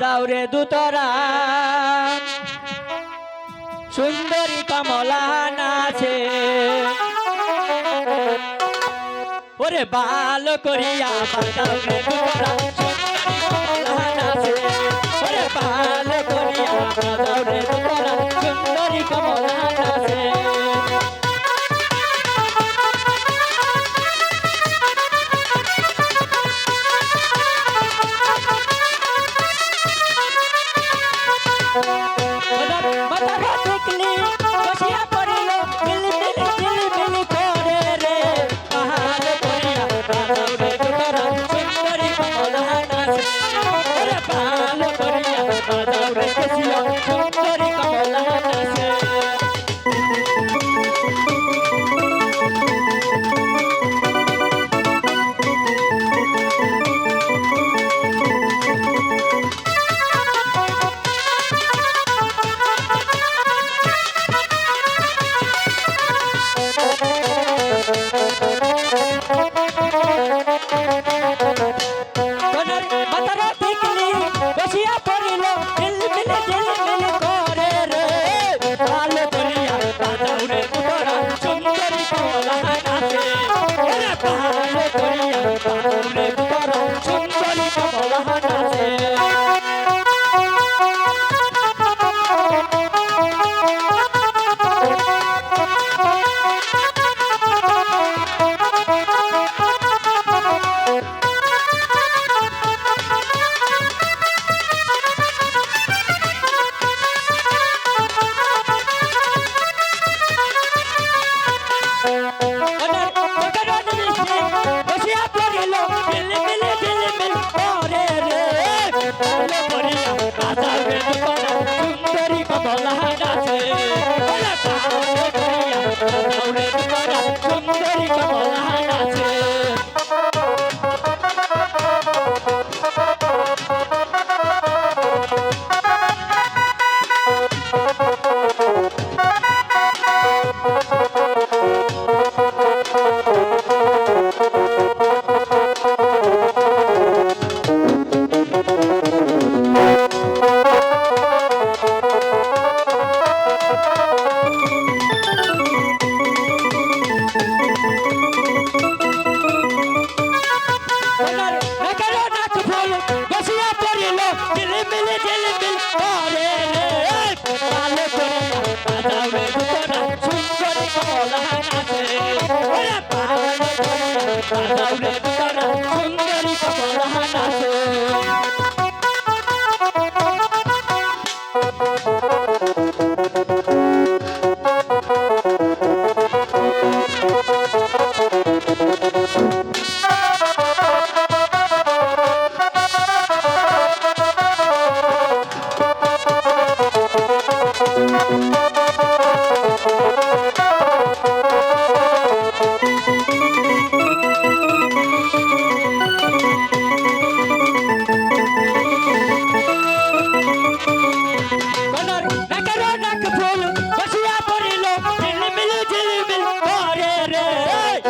যাওরে দুতরা সুন্দরী কমলা নাছে ওরে বাল করিয়া বাজাও রে দুতরা Carnaval de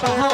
打他